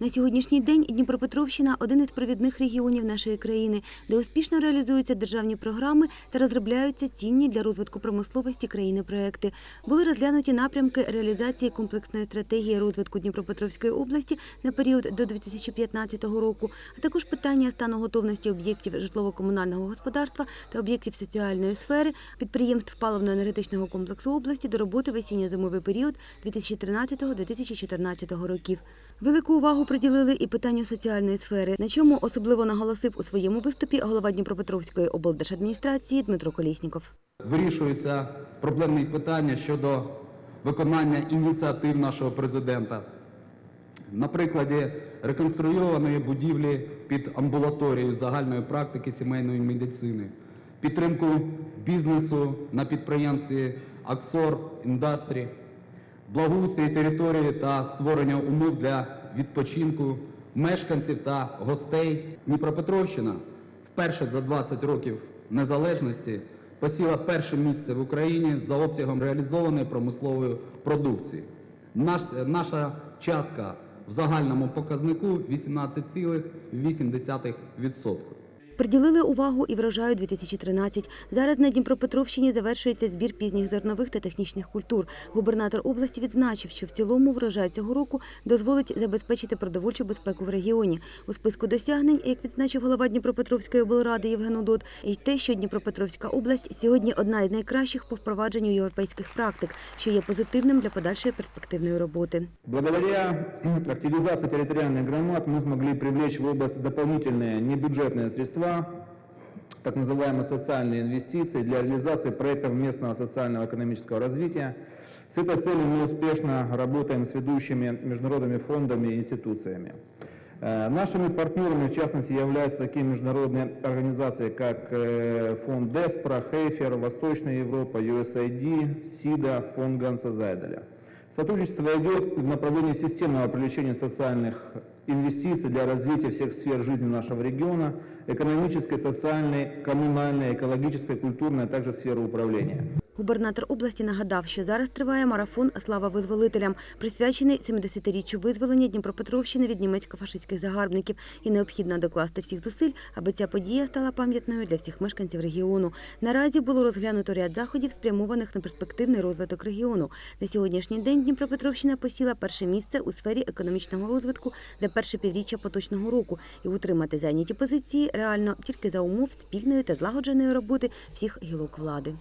На сьогоднішній день Дніпропетровщина один із провідних регіонів нашої країни, де успішно реалізуються державні програми та розробляються цінні для розвитку промисловості країни проекти. Були розглянуті напрямки реалізації комплексної стратегії розвитку Дніпропетровської області на період до 2015 року, а також питання стану готовності об'єктів житлово-комунального господарства та об'єктів соціальної сфери, підприємств паливно-енергетичного комплексу області до роботи в осінньо-зимовий період 2013-2014 років. Велику увагу приділили і питанню соціальної сфери, на чому особливо наголосив у своєму виступі голова Дніпропетровської облдержадміністрації Дмитро Колєсніков. Вирішуються проблемні питання щодо виконання ініціатив нашого президента. На прикладі реконструйованої будівлі під амбулаторію загальної практики сімейної медицини, підтримку бізнесу на підприємстві Аксор Індастрі, благоустрій території та створення умов для відпочинку мешканців та гостей. Дніпропетровщина вперше за 20 років незалежності посіла перше місце в Україні за обсягом реалізованої промислової продукції. Наш, наша частка в загальному показнику 18,8%. Приділили увагу і врожаю 2013. Зараз на Дніпропетровщині завершується збір пізніх зернових та технічних культур. Губернатор області відзначив, що в цілому врожай цього року дозволить забезпечити продовольчу безпеку в регіоні. У списку досягнень, як відзначив голова Дніпропетровської облради Євген Удот, і те, що Дніпропетровська область сьогодні одна із найкращих по впровадженню європейських практик, що є позитивним для подальшої перспективної роботи. Благодаря активизации территориальных громад мы смогли привлечь в область дополнительные небюджетные средства, так называемые социальные инвестиции для реализации проектов местного социально-экономического развития. С этой целью мы успешно работаем с ведущими международными фондами и институциями. Э, Нашими партнерами, в частности, являются такие международные организации, как э, фонд DESPRA, Хейфер, Восточная Европа, USAID, СИДА, фонд Ганса Зайделя. Сотрудничество идет в направлении системного привлечения социальных инвестиций для развития всех сфер жизни нашего региона, экономической, социальной, коммунальной, экологической, культурной, а также сферы управления. Губернатор області нагадав, що зараз триває марафон Слава визволителям, присвячений 70-річчю визволення Дніпропетровщини від німецько-фашистських загарбників, і необхідно докласти всіх зусиль, аби ця подія стала пам'ятною для всіх мешканців регіону. Наразі було розглянуто ряд заходів, спрямованих на перспективний розвиток регіону. На сьогоднішній день Дніпропетровщина посіла перше місце у сфері економічного розвитку за перше півріччя поточного року, і утримати зайняті позиції реально тільки за умов спільної та злагодженої роботи всіх гілок влади.